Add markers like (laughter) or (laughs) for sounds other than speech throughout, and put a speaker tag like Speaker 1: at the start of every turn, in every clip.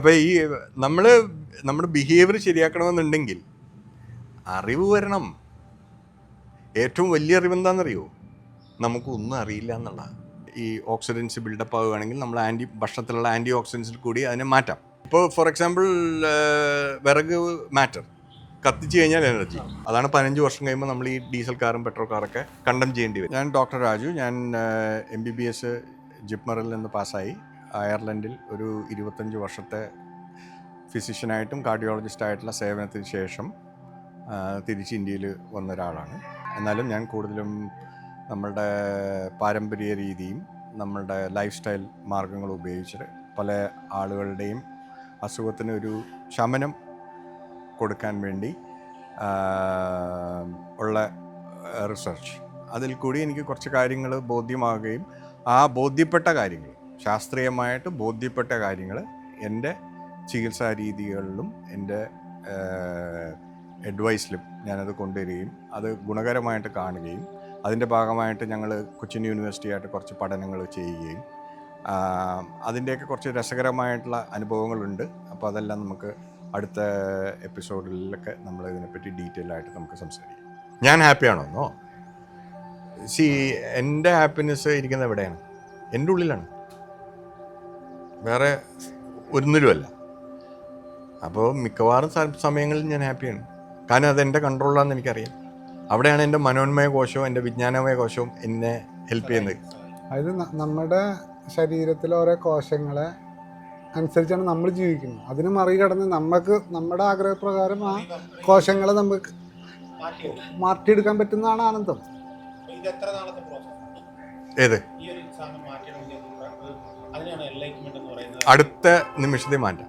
Speaker 1: അപ്പോൾ ഈ നമ്മൾ നമ്മുടെ ബിഹേവിയർ ശരിയാക്കണമെന്നുണ്ടെങ്കിൽ അറിവ് വരണം. ഏറ്റവും വലിയ അറിവ് എന്താണെന്നറിയോ? നമുക്കൊന്നും അറിയില്ല എന്നുള്ള. ഈ ഓക്സിഡൻസ് ബിൽഡപ്പ് ആവുകയാണെങ്കിൽ നമ്മൾ ആന്റി ഭക്ഷണത്തിലുള്ള ആന്റി ഓക്സിഡൻസിൽ കൂടി അതിനെ മാറ്റാം. ഇപ്പോൾ ഫോർ എക്സാമ്പിൾ വിറക് മാറ്റർ കത്തിച്ച് കഴിഞ്ഞാൽ എനർജി അതാണ് പതിനഞ്ച് വർഷം കഴിയുമ്പോൾ നമ്മൾ ഈ ഡീസൽ കാറും പെട്രോൾ കാറൊക്കെ കണ്ടം ചെയ്യേണ്ടി വരും. ഞാൻ ഡോക്ടർ രാജു. ഞാൻ എം ബി ബി എസ് ജിപ്മറിൽ നിന്ന് പാസ്സായി അയർലൻഡിൽ ഒരു ഇരുപത്തഞ്ച് വർഷത്തെ ഫിസിഷ്യനായിട്ടും കാർഡിയോളജിസ്റ്റായിട്ടുള്ള സേവനത്തിന് ശേഷം തിരിച്ച് ഇന്ത്യയിൽ വന്ന ഒരാളാണ് എന്നാലും ഞാൻ കൂടുതലും നമ്മളുടെ പാരമ്പര്യ രീതിയും നമ്മളുടെ ലൈഫ് സ്റ്റൈൽ മാർഗങ്ങൾ ഉപയോഗിച്ച് പല ആളുകളുടെയും അസുഖത്തിന് ഒരു ശമനം കൊടുക്കാൻ വേണ്ടി ഉള്ള റിസർച്ച് അതിൽ കൂടി എനിക്ക് കുറച്ച് കാര്യങ്ങൾ ബോധ്യമാവുകയും ആ ബോധ്യപ്പെട്ട കാര്യങ്ങൾ ശാസ്ത്രീയമായിട്ട് ബോധ്യപ്പെട്ട കാര്യങ്ങൾ എന്റെ ചികിത്സാ രീതികളിലും എന്റെ അഡ്വൈസിലും ഞാനത് കൊണ്ടുവരികയും അത് ഗുണകരമായിട്ട് കാണുകയും അതിന്റെ ഭാഗമായിട്ട് ഞങ്ങൾ കൊച്ചിൻ യൂണിവേഴ്സിറ്റിയായിട്ട് കുറച്ച് പഠനങ്ങൾ ചെയ്യുകയും അതിന്റെയൊക്കെ കുറച്ച് രസകരമായിട്ടുള്ള അനുഭവങ്ങളുണ്ട്. അപ്പോൾ അതെല്ലാം നമുക്ക് അടുത്ത എപ്പിസോഡിലൊക്കെ നമ്മൾ ഇതിനെപ്പറ്റി ഡീറ്റെയിൽ ആയിട്ട് നമുക്ക് സംസാരിക്കാം. ഞാൻ ഹാപ്പിയാണോന്നോ സി എന്റെ ഹാപ്പിനെസ് ഇരിക്കുന്നത് എവിടെയാണ്? എന്റെ ഉള്ളിലാണ്? വേറെ ഒന്നിലുമല്ല അപ്പോൾ മിക്കവാറും സമയങ്ങളിൽ ഞാൻ ഹാപ്പിയാണ്. കാരണം അത് എന്റെ കൺട്രോളിലാണെന്ന് എനിക്കറിയാം. അവിടെയാണ് എന്റെ മനോന്മയ കോശവും എന്റെ വിജ്ഞാനമയ കോശവും എന്നെ ഹെൽപ്പ് ചെയ്യുന്നത്.
Speaker 2: അതായത് നമ്മുടെ ശരീരത്തിലെ ഓരോ കോശങ്ങളെ അനുസരിച്ചാണ് നമ്മൾ ജീവിക്കുന്നത്. അതിന് മറികടന്ന് നമുക്ക് നമ്മുടെ ആഗ്രഹപ്രകാരം ആ കോശങ്ങളെ നമുക്ക് മാറ്റിയെടുക്കാൻ പറ്റുന്നതാണ് ആനന്ദം.
Speaker 1: ഏത്?
Speaker 3: അതിനാണ്
Speaker 1: അടുത്ത നിമിഷത്തിൽ മാറ്റാം.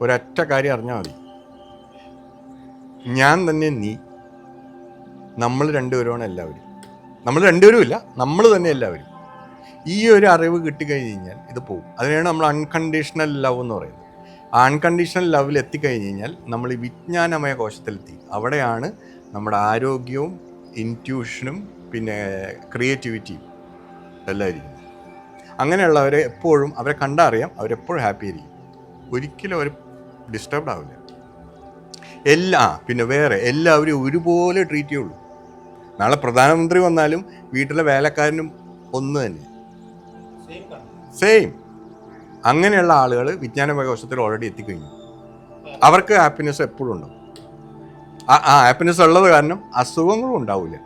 Speaker 1: ഒരൊറ്റ കാര്യം അറിഞ്ഞാൽ മതി. ഞാൻ തന്നെ നീ നമ്മൾ രണ്ടുപേരുമാണ് എല്ലാവരും. നമ്മൾ രണ്ടുപേരും ഇല്ല നമ്മൾ തന്നെ എല്ലാവരും. ഈ ഒരു അറിവ് കിട്ടിക്കഴിഞ്ഞ് കഴിഞ്ഞാൽ ഇത് പോകും അതിനാണ് നമ്മൾ അൺകണ്ടീഷണൽ ലവ് എന്ന് പറയുന്നത്. അൺകണ്ടീഷണൽ ലവിൽ എത്തിക്കഴിഞ്ഞ് കഴിഞ്ഞാൽ നമ്മൾ ഈ വിജ്ഞാനമയ കോശത്തിലെത്തി. അവിടെയാണ് നമ്മുടെ ആരോഗ്യവും ഇന്റ്യൂഷനും പിന്നെ ക്രിയേറ്റിവിറ്റിയും എല്ലാം ഇരിക്കുന്നത്. അങ്ങനെയുള്ളവരെ എപ്പോഴും അവരെ കണ്ടറിയാം അവരെപ്പോഴും ഹാപ്പി ആയിരിക്കും. ഒരിക്കലും അവർ ഡിസ്റ്റർബ്ഡ് ആവില്ല. എല്ലാ പിന്നെ വേറെ എല്ലാവരും ഒരുപോലെ ട്രീറ്റ് ചെയ്യുള്ളൂ. നാളെ പ്രധാനമന്ത്രി വന്നാലും വീട്ടിലെ വേലക്കാരനും ഒന്ന് തന്നെ
Speaker 3: സെയിം
Speaker 1: അങ്ങനെയുള്ള ആളുകൾ വിജ്ഞാന പ്രകോശത്തിൽ ഓൾറെഡി എത്തിക്കഴിഞ്ഞു. അവർക്ക് ഹാപ്പിനെസ് എപ്പോഴും ഉണ്ടാവും. ആ ഹാപ്പിനെസ് ഉള്ളത് കാരണം അസുഖങ്ങളും ഉണ്ടാവില്ല.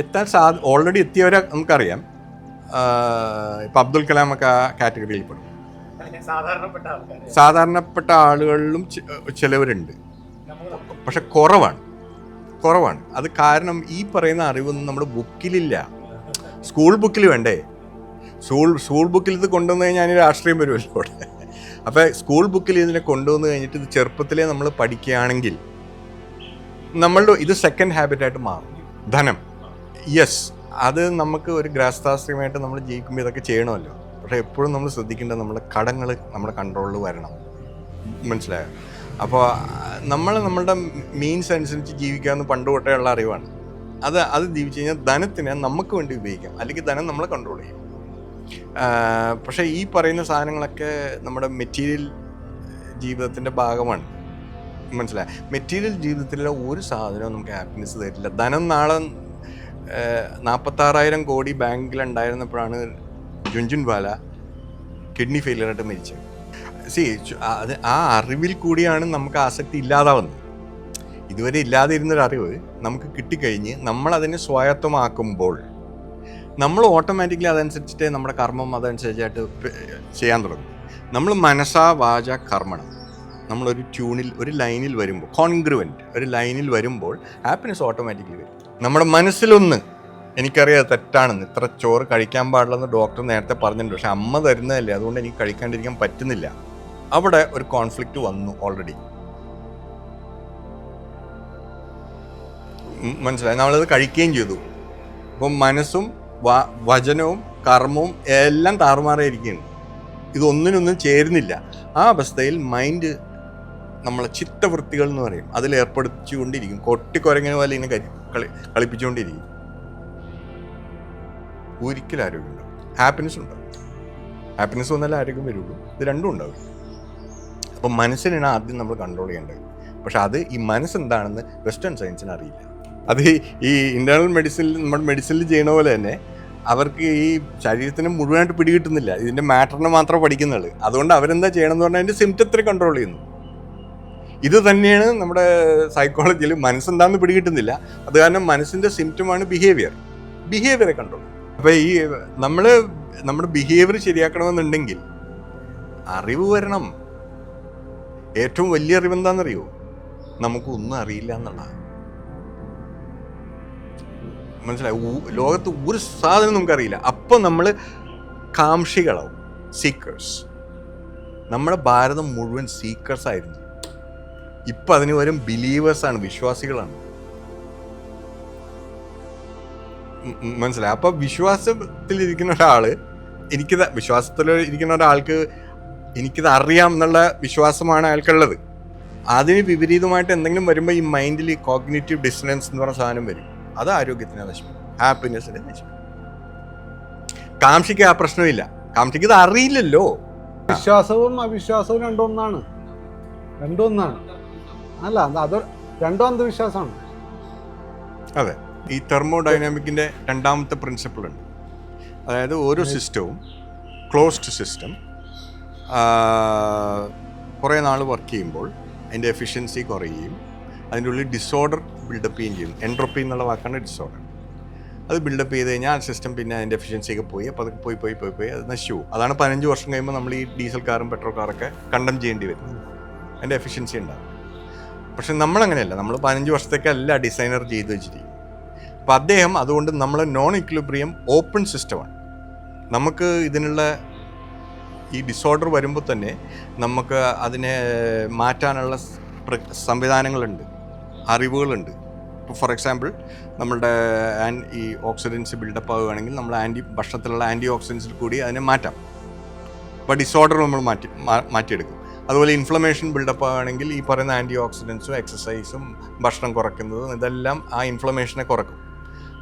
Speaker 3: എത്താൻ
Speaker 1: സാ ഓൾറെഡി എത്തിയവരെ നമുക്കറിയാം. ഇപ്പം അബ്ദുൽ കലാം ഒക്കെ ആ കാറ്റഗറിയിൽ പെടും.
Speaker 3: സാധാരണപ്പെട്ട
Speaker 1: ആളുകളിലും ചിലവരുണ്ട്. പക്ഷെ കുറവാണ്. കുറവാണ്. അത് കാരണം ഈ പറയുന്ന അറിവൊന്നും നമ്മുടെ ബുക്കിലില്ല. സ്കൂൾ ബുക്കിൽ വേണ്ടേ? സ്കൂൾ സ്കൂൾ ബുക്കിൽ ഇത് കൊണ്ടുവന്ന് കഴിഞ്ഞാൽ അതിന് രാഷ്ട്രീയം വരുമല്ലോ അവിടെ. അപ്പോൾ സ്കൂൾ ബുക്കിൽ ഇതിനെ കൊണ്ടുവന്ന് കഴിഞ്ഞിട്ട് ഇത് ചെറുപ്പത്തിലേ നമ്മൾ പഠിക്കുകയാണെങ്കിൽ നമ്മളുടെ ഇത് സെക്കൻഡ് ഹാബിറ്റായിട്ട് മാറും. ധനം. യെസ് അത് നമുക്ക് ഒരു ഗ്രാസ്താശ്രയമായിട്ട് നമ്മൾ ജീവിക്കുമ്പോൾ ഇതൊക്കെ ചെയ്യണമല്ലോ. പക്ഷേ എപ്പോഴും നമ്മൾ ശ്രദ്ധിക്കേണ്ടത് നമ്മുടെ കടങ്ങൾ നമ്മുടെ കൺട്രോളിൽ വരണം. മനസ്സിലായോ? അപ്പോൾ നമ്മൾ നമ്മളുടെ മീൻസ് അനുസരിച്ച് ജീവിക്കാമെന്ന് പണ്ട് തൊട്ടേ ഉള്ള അറിവാണ്. അത് അത് ജീവിച്ചു കഴിഞ്ഞാൽ ധനത്തിനെ നമുക്ക് വേണ്ടി ഉപയോഗിക്കാം. അല്ലെങ്കിൽ ധനം നമ്മളെ കൺട്രോൾ ചെയ്യും. പക്ഷേ ഈ പറയുന്ന സാധനങ്ങളൊക്കെ നമ്മുടെ മെറ്റീരിയൽ ജീവിതത്തിന്റെ ഭാഗമാണ്. മനസ്സിലായി? മെറ്റീരിയൽ ജീവിതത്തിലെ ഒരു സാധനവും നമുക്ക് ഹാപ്പിനെസ് തരില്ല. ധനം നാളെ നാൽപ്പത്താറായിരം കോടി ബാങ്കിൽ ഉണ്ടായിരുന്നപ്പോഴാണ് ജുൻജുൻ ബാല കിഡ്നി ഫെയിലിയറായിട്ട് മരിച്ചത്. സി അത് ആ അറിവിൽ കൂടിയാണ് നമുക്ക് ആസക്തി ഇല്ലാതാവുന്നത്. ഇതുവരെ ഇല്ലാതെ ഇരുന്നൊരു അറിവ് നമുക്ക് കിട്ടിക്കഴിഞ്ഞ് നമ്മളതിനെ സ്വായത്തമാക്കുമ്പോൾ നമ്മൾ ഓട്ടോമാറ്റിക്കലി അതനുസരിച്ചിട്ട് നമ്മുടെ കർമ്മം അതനുസരിച്ചായിട്ട് ചെയ്യാൻ തുടങ്ങും. നമ്മൾ മനസ്സാ വാച കർമ്മണം. നമ്മളൊരു ട്യൂണിൽ ഒരു ലൈനിൽ വരുമ്പോൾ കോൺഗ്രുവന്റ് ഒരു ലൈനിൽ വരുമ്പോൾ ഹാപ്പിനെസ് ഓട്ടോമാറ്റിക്കലി വരും. നമ്മുടെ മനസ്സിലൊന്ന് എനിക്കറിയാം തെറ്റാണെന്ന് ഇത്ര ചോറ് കഴിക്കാൻ പാടില്ലെന്ന് ഡോക്ടർ നേരത്തെ പറഞ്ഞിട്ടുണ്ട് പക്ഷെ അമ്മ തരുന്നതല്ലേ അതുകൊണ്ട് എനിക്ക് കഴിക്കാണ്ടിരിക്കാൻ പറ്റുന്നില്ല. അവിടെ ഒരു കോൺഫ്ലിക്റ്റ് വന്നു ഓൾറെഡി മനസ്സിലായി? നമ്മളത് കഴിക്കുകയും ചെയ്തു. അപ്പം മനസ്സും വചനവും കർമ്മവും എല്ലാം താറുമാറായിരിക്കുകയാണ്. ഇതൊന്നിനൊന്നും ചേരുന്നില്ല. ആ അവസ്ഥയിൽ മൈൻഡ് നമ്മളെ ചിത്തവൃത്തികൾ എന്ന് പറയും. അതിൽ ഏർപ്പെടുത്തിക്കൊണ്ടിരിക്കും. കൊട്ടിക്കൊരങ്ങനെ പോലെ കരി കളി കളിപ്പിച്ചുകൊണ്ടിരിക്കും ഒരിക്കലും ആരോഗ്യം ഉണ്ടാവും ഹാപ്പിനെസ് ഉണ്ടാവും ഹാപ്പിനെസ് വന്നാലേ ആരോഗ്യം വരുള്ളൂ. ഇത് രണ്ടും ഉണ്ടാവും അപ്പം മനസ്സിനാണ് ആദ്യം നമ്മൾ കൺട്രോൾ ചെയ്യേണ്ടത്. പക്ഷെ അത് ഈ മനസ്സെന്താണെന്ന് വെസ്റ്റേൺ സയൻസിന് അറിയില്ല. അത് ഈ- ഈ ഇന്റേണൽ മെഡിസിനിൽ നമ്മുടെ മെഡിസിനിൽ ചെയ്യണ പോലെ തന്നെ അവർക്ക് ഈ ശരീരത്തിന് മുഴുവനായിട്ട് പിടികിട്ടുന്നില്ല. ഇതിന്റെ മാറ്ററിനെ മാത്രമേ പഠിക്കുന്നുള്ളൂ. അതുകൊണ്ട് അവരെന്താ ചെയ്യണമെന്ന് പറഞ്ഞാൽ അതിന്റെ സിംറ്റത്തിനെ കൺട്രോൾ ചെയ്യുന്നു. ഇത് തന്നെയാണ് നമ്മുടെ സൈക്കോളജിയിൽ മനസ്സെന്താണെന്ന് പിടികിട്ടുന്നില്ല. അത് കാരണം മനസ്സിന്റെ സിംറ്റമാണ് ബിഹേവിയർ ബിഹേവിയറെ കണ്ടോ അപ്പോൾ ഈ നമ്മൾ നമ്മുടെ ബിഹേവിയർ ശരിയാക്കണമെന്നുണ്ടെങ്കിൽ അറിവ് വരണം. ഏറ്റവും വലിയ അറിവ് എന്താണെന്നറിയോ? നമുക്കൊന്നും അറിയില്ല എന്നുള്ളതാണ് മനസ്സിലായി? ലോകത്ത് ഒരു സാധനം നമുക്കറിയില്ല. അപ്പോൾ നമ്മൾ കാംക്ഷികളാവും. സീക്കേഴ്സ് നമ്മുടെ ഭാരതം മുഴുവൻ സീക്കേഴ്സ് ആയിരുന്നു. ഇപ്പം അതിന് വരും ബിലീവേഴ്സാണ് വിശ്വാസികളാണ്. മനസ്സിലായി. ഇരിക്കുന്ന വിശ്വാസത്തിലിരിക്കുന്ന ഒരാൾ എനിക്കിത് വിശ്വാസത്തിൽ ഇരിക്കുന്ന ഒരാൾക്ക് എനിക്കിത് അറിയാം എന്നുള്ള വിശ്വാസമാണ് അയാൾക്കുള്ളത്. അതിന് വിപരീതമായിട്ട് എന്തെങ്കിലും വരുമ്പോൾ ഈ മൈൻഡിൽ ഈ കോഗ്നേറ്റീവ് ഡിസ്റ്റൻസ് എന്ന് പറഞ്ഞ സാധനം വരും. അത് ആരോഗ്യത്തിനെ നശിപ്പിക്കും. ഹാപ്പിനെസ്സിനെ നശിപ്പിക്കും. കാംഷിക്ക് ആ പ്രശ്നമില്ല. കാംഷിക്ക് ഇത് അറിയില്ലല്ലോ.
Speaker 2: വിശ്വാസവും അവിശ്വാസവും രണ്ടൊന്നാണ്. ഒന്നാണ് രണ്ടും ഒന്നാണ് അല്ല അത് രണ്ടോ അന്ധവിശ്വാസമാണ്
Speaker 1: അതെ. ഈ തെർമോഡൈനാമിക്കിന്റെ രണ്ടാമത്തെ പ്രിൻസിപ്പിൾ ഉണ്ട് അതായത് ഓരോ സിസ്റ്റവും ക്ലോസ്ഡ് സിസ്റ്റം കുറേ നാൾ വർക്ക് ചെയ്യുമ്പോൾ അതിന്റെ എഫിഷ്യൻസി കുറയുകയും അതിന്റെ ഉള്ളിൽ ഡിസോർഡർ ബിൽഡപ്പ് ചെയ്യുകയും ചെയ്യും. എൻട്രോപ്പി എന്നുള്ള വാക്കാണ് ഡിസോർഡർ. അത് ബിൽഡപ്പ് ചെയ്ത് കഴിഞ്ഞാൽ ആ സിസ്റ്റം പിന്നെ അതിന്റെ എഫിഷ്യൻസിയൊക്കെ പോയി. അപ്പോൾ അത് പോയി പോയി പോയി പോയി അത് നശിച്ചു അതാണ് പതിനഞ്ച് വർഷം കഴിയുമ്പോൾ നമ്മൾ ഈ ഡീസൽ കാറും പെട്രോൾ കാറൊക്കെ കണ്ടം ചെയ്യേണ്ടി വരുന്നത് അതിന്റെ എഫിഷ്യൻസി ഉണ്ടാകും പക്ഷെ നമ്മളങ്ങനെയല്ല. നമ്മൾ പതിനഞ്ച് വർഷത്തേക്കല്ല ഡിസൈനർ ചെയ്ത് വെച്ചിരിക്കും അപ്പോൾ അദ്ദേഹം അതുകൊണ്ട് നമ്മൾ നോൺ ഇക്വിലിബ്രിയം ഓപ്പൺ സിസ്റ്റമാണ് നമുക്ക് ഇതിനുള്ള ഈ ഡിസോർഡർ വരുമ്പോൾ തന്നെ നമുക്ക് അതിനെ മാറ്റാനുള്ള സംവിധാനങ്ങളുണ്ട്. അറിവുകളുണ്ട്. ഇപ്പോൾ ഫോർ എക്സാമ്പിൾ നമ്മളുടെ ആൻ- ഈ ഓക്സിഡൻസ് ബിൽഡപ്പ് ആവുകയാണെങ്കിൽ നമ്മൾ ആന്റി ഭക്ഷണത്തിലുള്ള ആന്റി ഓക്സിഡൻസിൽ കൂടി അതിനെ മാറ്റാം. അപ്പോൾ ഡിസോർഡർ നമ്മൾ മാറ്റി മാറ്റിയെടുക്കും. അതുപോലെ ഇൻഫ്ലമേഷൻ ബിൽഡപ്പ് ആണെങ്കിൽ ഈ പറയുന്ന ആന്റി ഓക്സിഡൻസും എക്സസൈസും ഭക്ഷണം കുറയ്ക്കുന്നതും ഇതെല്ലാം ആ ഇൻഫ്ലമേഷനെ കുറക്കും.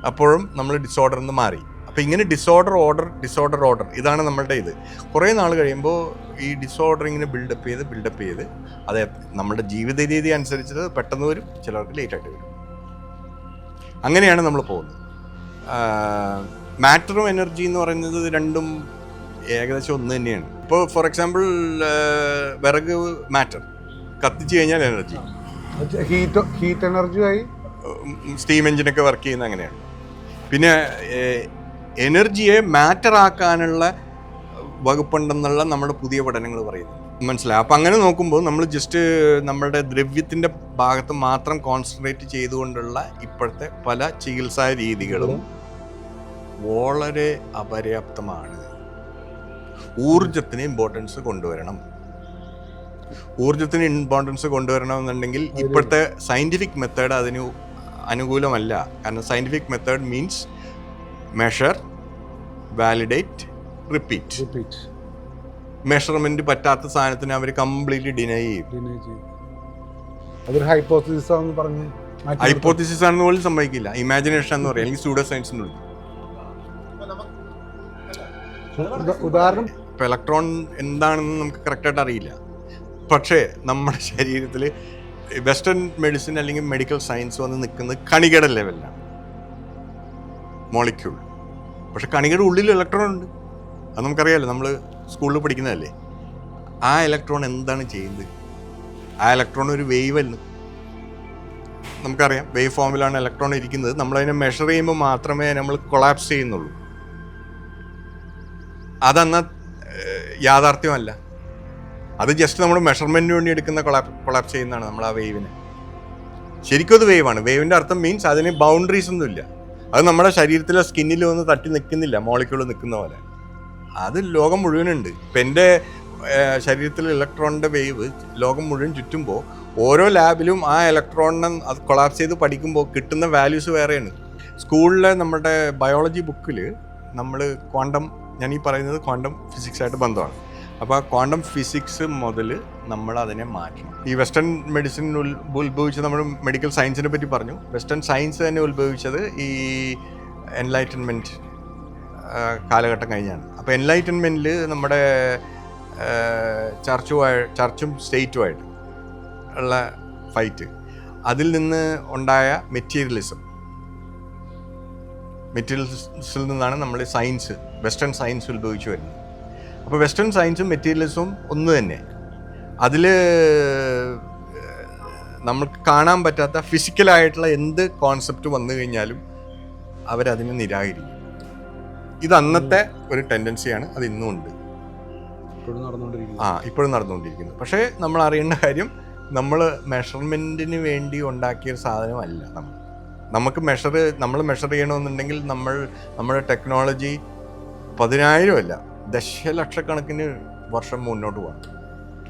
Speaker 1: അപ്പോഴും നമ്മൾ ഡിസോർഡറിൽ നിന്ന് മാറി. അപ്പോൾ ഇങ്ങനെ ഡിസോർഡർ ഓർഡർ ഡിസോർഡർ ഓർഡർ ഇതാണ് നമ്മളുടെ ഇത്. കുറേ നാൾ കഴിയുമ്പോൾ ഈ ഡിസോർഡർ ഇങ്ങനെ ബിൽഡപ്പ് ചെയ്ത് ബിൽഡപ്പ് ചെയ്ത് അത് നമ്മുടെ ജീവിത രീതി അനുസരിച്ച് പെട്ടെന്ന് വരും ചിലർക്ക് ലേറ്റായിട്ട് വരും. അങ്ങനെയാണ് നമ്മൾ പോകുന്നത്. മാറ്ററും എനർജി എന്ന് പറയുന്നത് രണ്ടും ഏകദേശം ഒന്ന് തന്നെയാണ്. ഇപ്പോൾ ഫോർ എക്സാമ്പിൾ വിറക് മാറ്റർ. കത്തിച്ച് കഴിഞ്ഞാൽ എനർജി.
Speaker 2: ഹീറ്റ് ഹീറ്റ് എനർജിയായി
Speaker 1: സ്റ്റീം എഞ്ചിനൊക്കെ വർക്ക് ചെയ്യുന്ന അങ്ങനെയാണ്. പിന്നെ എനർജിയെ മാറ്റർ ആക്കാനുള്ള വകുപ്പുണ്ടെന്നുള്ള നമ്മുടെ പുതിയ പഠനങ്ങൾ പറയുന്നു. മനസ്സിലായി? അപ്പം അങ്ങനെ നോക്കുമ്പോൾ നമ്മൾ ജസ്റ്റ് നമ്മുടെ ദ്രവ്യത്തിന്റെ ഭാഗത്ത് മാത്രം കോൺസെൻട്രേറ്റ് ചെയ്തുകൊണ്ടുള്ള ഇപ്പോഴത്തെ പല ചികിത്സാ രീതികളും വളരെ അപര്യാപ്തമാണ്. ഊർജത്തിന് ഇമ്പോർട്ടൻസ് കൊണ്ടുവരണം. ഊർജത്തിന് ഇമ്പോർട്ടൻസ് കൊണ്ടുവരണമെന്നുണ്ടെങ്കിൽ ഇപ്പോഴത്തെ സയന്റിഫിക് മെത്തേഡ് അതിന് അനുകൂലമല്ല. കാരണം scientific method means measure validate repeat
Speaker 2: repeat
Speaker 1: measurement പറ്റാത്ത സാധനത്തിന് അവർ കംപ്ലീറ്റ്ലി ഡിനൈ ചെയ്യും.
Speaker 2: അതൊരു ആണെന്ന് പറഞ്ഞ്
Speaker 1: ഹൈപ്പോത്തിസിസ് ആണെന്ന് പോലും സംഭവിക്കില്ല. ഇമാജിനേഷൻ എന്ന് പറയും. അല്ലെങ്കിൽ സ്യൂഡോ
Speaker 3: സയൻസ്
Speaker 2: എന്ന് ഉദാഹരണം
Speaker 1: ഇപ്പൊ ഇലക്ട്രോൺ എന്താണെന്ന് നമുക്ക് കറക്റ്റായിട്ട് അറിയില്ല. പക്ഷേ നമ്മുടെ ശരീരത്തിൽ വെസ്റ്റേൺ മെഡിസിൻ അല്ലെങ്കിൽ മെഡിക്കൽ സയൻസ് വന്ന് നിൽക്കുന്നത് കണികയുടെ ലെവലിലാണ് മോളിക്യൂൾ പക്ഷെ കണികയുടെ ഉള്ളിൽ ഇലക്ട്രോൺ ഉണ്ട്. അത് നമുക്കറിയാമല്ലോ നമ്മൾ സ്കൂളിൽ പഠിക്കുന്നതല്ലേ. ആ ഇലക്ട്രോൺ എന്താണ് ചെയ്യുന്നത്? ആ ഇലക്ട്രോൺ ഒരു വേവ് അല്ല? നമുക്കറിയാം വേവ് ഫോമിലാണ് ഇലക്ട്രോൺ ഇരിക്കുന്നത്. നമ്മളതിനെ മെഷർ ചെയ്യുമ്പോൾ മാത്രമേ നമ്മൾ കൊളാപ്സ് ചെയ്യുന്നുള്ളൂ. അതന്ന യാഥാർത്ഥ്യമല്ല. അത് ജസ്റ്റ് നമ്മൾ മെഷർമെന്റിന് വേണ്ടി എടുക്കുന്ന കൊളാപ് കൊളാപ്സ് ചെയ്യുന്നതാണ് നമ്മൾ ആ വേവിനെ ശരിക്കും അത് വേവാണ് വേവിന്റെ അർത്ഥം മീൻസ് അതിന് ബൗണ്ടറീസ് ഒന്നുമില്ല. അത് നമ്മുടെ ശരീരത്തിലെ സ്കിന്നിൽ വന്ന് തട്ടി നിൽക്കുന്നില്ല മോളിക്യൂൾ നിൽക്കുന്ന പോലെ. അത് ലോകം മുഴുവനുണ്ട്. ഇപ്പം എന്റെ ശരീരത്തിലെ ഇലക്ട്രോണിന്റെ വേവ് ലോകം മുഴുവൻ ചുറ്റുമ്പോൾ ഓരോ ലാബിലും ആ ഇലക്ട്രോണിനെ അത് കൊളാപ്സ് ചെയ്ത് പഠിക്കുമ്പോൾ കിട്ടുന്ന വാല്യൂസ് വേറെയാണ്. സ്കൂളിലെ നമ്മുടെ ബയോളജി ബുക്കിൽ നമ്മൾ ക്വാണ്ടം ഞാൻ ഈ പറയുന്നത് ക്വാണ്ടം ഫിസിക്സായിട്ട് ബന്ധമാണ്. അപ്പോൾ ആ ക്വാണ്ടം ഫിസിക്സ് മുതൽ നമ്മൾ അതിനെ മാറ്റണം. ഈ വെസ്റ്റേൺ മെഡിസിൻ ഉത്ഭവിച്ച് നമ്മൾ മെഡിക്കൽ സയൻസിനെ പറ്റി പറഞ്ഞു. വെസ്റ്റേൺ സയൻസ് തന്നെ ഉത്ഭവിച്ചത് ഈ എൻലൈറ്റൻമെന്റ് കാലഘട്ടം കഴിഞ്ഞാണ്. അപ്പോൾ എൻലൈറ്റൻമെന്റിൽ നമ്മുടെ ചർച്ചുമായി ചർച്ചും സ്റ്റേറ്റുമായിട്ട് ഉള്ള ഫൈറ്റ് അതിൽ നിന്ന് ഉണ്ടായ മെറ്റീരിയലിസം മെറ്റീരിയൽസിൽ നിന്നാണ് നമ്മൾ സയൻസ് വെസ്റ്റേൺ സയൻസ് ഉത്ഭവിച്ചു വരുന്നത്. അപ്പോൾ വെസ്റ്റേൺ സയൻസും മെറ്റീരിയലിസവും ഒന്ന് തന്നെ. അതിൽ നമുക്ക് കാണാൻ പറ്റാത്ത ഫിസിക്കലായിട്ടുള്ള എന്ത് കോൺസെപ്റ്റ് വന്നു കഴിഞ്ഞാലും അവരതിനെ നിരാകരിക്കും. ഇത് അന്നത്തെ ഒരു ടെൻഡൻസിയാണ് അത് ഇന്നും ഉണ്ട്.
Speaker 2: നടന്നുകൊണ്ടിരിക്കുന്നു.
Speaker 1: ആ ഇപ്പോഴും നടന്നുകൊണ്ടിരിക്കുന്നത് പക്ഷേ നമ്മൾ അറിയേണ്ട കാര്യം നമ്മൾ മെഷർമെന്റിന് വേണ്ടി ഉണ്ടാക്കിയ ഒരു സാധനമല്ല നമ്മൾ. നമുക്ക് മെഷർ നമ്മൾ മെഷർ ചെയ്യണമെന്നുണ്ടെങ്കിൽ നമ്മൾ നമ്മുടെ ടെക്നോളജി പതിനായിരം അല്ല ദശലക്ഷക്കണക്കിന് വർഷം മുന്നോട്ട് പോകാം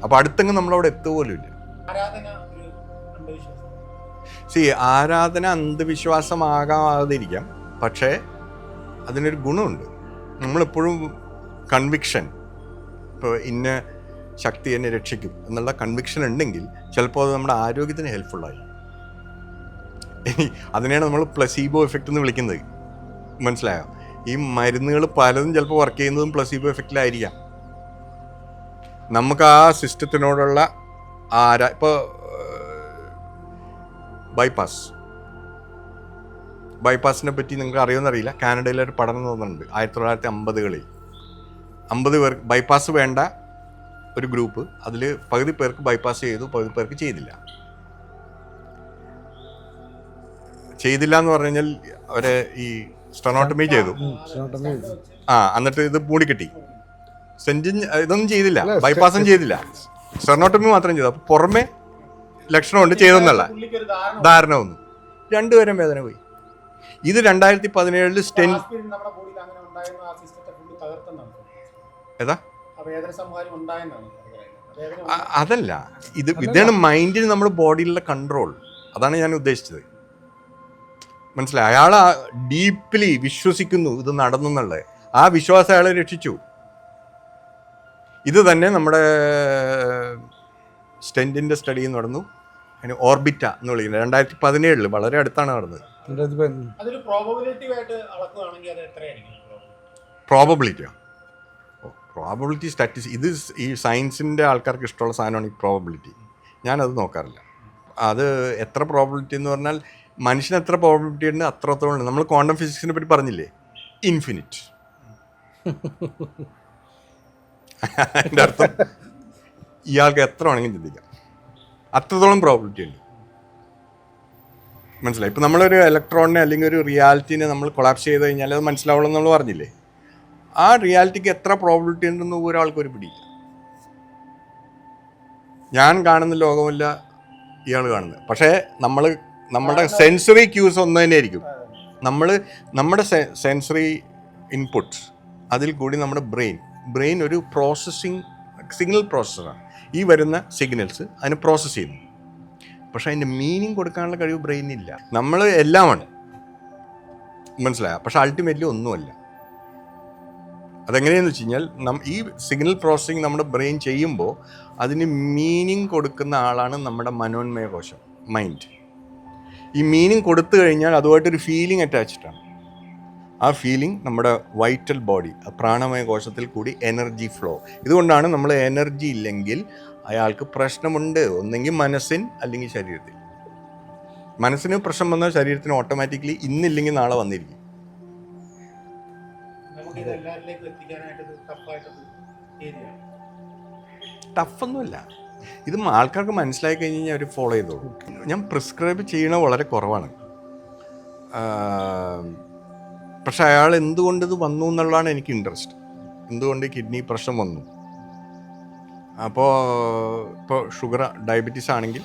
Speaker 1: അപ്പോൾ അടുത്തെങ്കിൽ നമ്മളവിടെ എത്തുപോലും ഇല്ല സി ആരാധന അന്ധവിശ്വാസമാകാതിരിക്കാം പക്ഷേ അതിനൊരു ഗുണമുണ്ട്. നമ്മളെപ്പോഴും കൺവിക്ഷൻ ഇപ്പോൾ ഇന്ന ശക്തി എന്നെ രക്ഷിക്കും എന്നുള്ള കൺവിക്ഷൻ ഉണ്ടെങ്കിൽ ചിലപ്പോൾ അത് നമ്മുടെ ആരോഗ്യത്തിന് ഹെൽപ്ഫുള്ളായി അതിനെയാണ് നമ്മൾ പ്ലസീബോ എഫക്റ്റ് എന്ന് വിളിക്കുന്നത്. മനസ്സിലായോ? ഈ മരുന്നുകൾ പലതും ചിലപ്പോൾ വർക്ക് ചെയ്യുന്നതും പ്ലസീബോ എഫക്റ്റിലായിരിക്കാം നമുക്ക് ആ സിസ്റ്റത്തിനോടുള്ള ആരാ ഇപ്പോൾ ബൈപ്പാസ് ബൈപ്പാസിനെ പറ്റി നിങ്ങൾക്ക് അറിയുമെന്നറിയില്ല. കാനഡയിലെ ഒരു പഠനം തോന്നുന്നുണ്ട് ആയിരത്തി തൊള്ളായിരത്തി അമ്പതുകളിൽ അമ്പത് പേർക്ക് ബൈപ്പാസ് വേണ്ട ഒരു ഗ്രൂപ്പ് അതിൽ പകുതി പേർക്ക് ബൈപ്പാസ് ചെയ്തു പകുതി പേർക്ക് ചെയ്തില്ല. ചെയ്തില്ല എന്ന് പറഞ്ഞു കഴിഞ്ഞാൽ അവരെ ഈ സ്റ്റെനോട്ടമി ചെയ്തു. ആ എന്നിട്ട് ഇത് മൂടി കിട്ടി സെഞ്ചിൻ ഇതൊന്നും ചെയ്തില്ല. ബൈപ്പാസും ചെയ്തില്ല. സ്റ്റെനോട്ടമി മാത്രം ചെയ്തു. അപ്പോൾ പുറമെ ലക്ഷണമുണ്ട് ചെയ്തെന്നല്ല
Speaker 3: ധാരണ
Speaker 1: ഒന്നും വന്നു. രണ്ടുപേരും വേദന പോയി. ഇത് രണ്ടായിരത്തി പതിനേഴിൽ സ്റ്റെൻ ഏതാ? അതല്ല. ഇത് ഇതാണ് മൈൻഡിന് നമ്മുടെ ബോഡിയിലുള്ള കൺട്രോൾ. അതാണ് ഞാൻ ഉദ്ദേശിച്ചത്. മനസ്സിലായി. അയാൾ ആ ഡീപ്ലി വിശ്വസിക്കുന്നു ഇത് നടന്നു എന്നുള്ളത്. ആ വിശ്വാസം അയാളെ രക്ഷിച്ചു. ഇത് തന്നെ നമ്മുടെ സ്റ്റെന്റിന്റെ സ്റ്റഡി എന്ന് നടന്നു. അതിന് ഓർബിറ്റ എന്ന് വിളിക്കുന്നത് രണ്ടായിരത്തി പതിനേഴിൽ വളരെ അടുത്താണ് നടന്നത്.
Speaker 3: അതൊരു പ്രോബബിലിറ്റീവ് ആയിട്ട് അളക്കുകയാണെങ്കിൽ അത് എത്രയായിരിക്കും?
Speaker 1: പ്രോബബിലിറ്റിയോ പ്രോബബിലിറ്റി സ്റ്റാറ്റിസ് ഇത് ഈ സയൻസിന്റെ ആൾക്കാർക്ക് ഇഷ്ടമുള്ള സാധനമാണ് ഈ പ്രോബബിലിറ്റി ഞാനത് നോക്കാറില്ല. അത് എത്ര പ്രോബബിലിറ്റി എന്ന് പറഞ്ഞാൽ മനുഷ്യന് എത്ര പ്രോബിലിറ്റി ഉണ്ട് അത്രത്തോളം ഉണ്ട്. നമ്മൾ ക്വാണ്ടം ഫിസിക്സിനെ പറ്റി പറഞ്ഞില്ലേ? ഇൻഫിനിറ്റ് അതിന്റെ അർത്ഥം ഇയാൾക്ക് എത്ര വേണമെങ്കിലും ചിന്തിക്കാം. അത്രത്തോളം പ്രോബിലിറ്റി ഉണ്ട്. മനസ്സിലായി? ഇപ്പം നമ്മളൊരു ഇലക്ട്രോണിനെ അല്ലെങ്കിൽ ഒരു റിയാലിറ്റിനെ നമ്മൾ കൊളാപ്സ് ചെയ്ത് കഴിഞ്ഞാൽ അത് മനസ്സിലാവുള്ളൂ നമ്മൾ പറഞ്ഞില്ലേ? ആ റിയാലിറ്റിക്ക് എത്ര പ്രോബിലിറ്റി ഉണ്ടെന്ന് ഒരാൾക്കൊരു പിടിയില്ല. ഞാൻ കാണുന്ന ലോകമല്ല ഇയാൾ കാണുന്നത്. പക്ഷേ നമ്മൾ നമ്മുടെ സെൻസറി ക്യൂസ് ഒന്ന് തന്നെ ആയിരിക്കും നമ്മൾ നമ്മുടെ സെൻസറി ഇൻപുട്സ് അതിൽ കൂടി നമ്മുടെ ബ്രെയിൻ ബ്രെയിൻ ഒരു പ്രോസസ്സിങ് സിഗ്നൽ പ്രോസസ്സറാണ് ഈ വരുന്ന സിഗ്നൽസ് അതിന് പ്രോസസ്സ് ചെയ്യുന്നു. പക്ഷെ അതിന്റെ മീനിങ് കൊടുക്കാനുള്ള കഴിവ് ബ്രെയിനില്ല നമ്മൾ എല്ലാമാണ്. മനസ്സിലായ? പക്ഷെ അൾട്ടിമേറ്റ്ലി ഒന്നുമല്ല. അതെങ്ങനെയെന്ന് വെച്ച് കഴിഞ്ഞാൽ നം ഈ സിഗ്നൽ പ്രോസസ്സിങ് നമ്മുടെ ബ്രെയിൻ ചെയ്യുമ്പോൾ അതിന് മീനിങ് കൊടുക്കുന്ന ആളാണ് നമ്മുടെ മനോന്മയ കോശം മൈൻഡ് ഈ മീനിങ് കൊടുത്തു കഴിഞ്ഞാൽ അതുമായിട്ടൊരു ഫീലിംഗ് അറ്റാച്ച്ഡാണ് ആ ഫീലിംഗ് നമ്മുടെ വൈറ്റൽ ബോഡി പ്രാണമയ കോശത്തിൽ കൂടി എനർജി ഫ്ലോ ഇതുകൊണ്ടാണ് നമ്മൾ എനർജി ഇല്ലെങ്കിൽ അയാൾക്ക് പ്രശ്നമുണ്ട്. ഒന്നെങ്കിൽ മനസ്സിൻ അല്ലെങ്കിൽ ശരീരത്തിൽ. മനസ്സിന് പ്രശ്നം വന്നാൽ ശരീരത്തിന് ഓട്ടോമാറ്റിക്കലി ഇന്നില്ലെങ്കിൽ നാളെ വന്നിരിക്കും. ടഫൊന്നുമില്ല ഇത് ആൾക്കാർക്ക് മനസ്സിലായി കഴിഞ്ഞ് കഴിഞ്ഞാൽ അവർ ഫോളോ ചെയ്തോളൂ. ഞാൻ പ്രിസ്ക്രൈബ് ചെയ്യണ വളരെ കുറവാണ്. പക്ഷെ അയാൾ എന്തുകൊണ്ട് ഇത് വന്നു എന്നുള്ളതാണ് എനിക്ക് ഇൻട്രസ്റ്റ് എന്തുകൊണ്ട് കിഡ്നി പ്രശ്നം വന്നു? അപ്പോൾ ഇപ്പോൾ ഷുഗർ ഡയബറ്റീസ് ആണെങ്കിൽ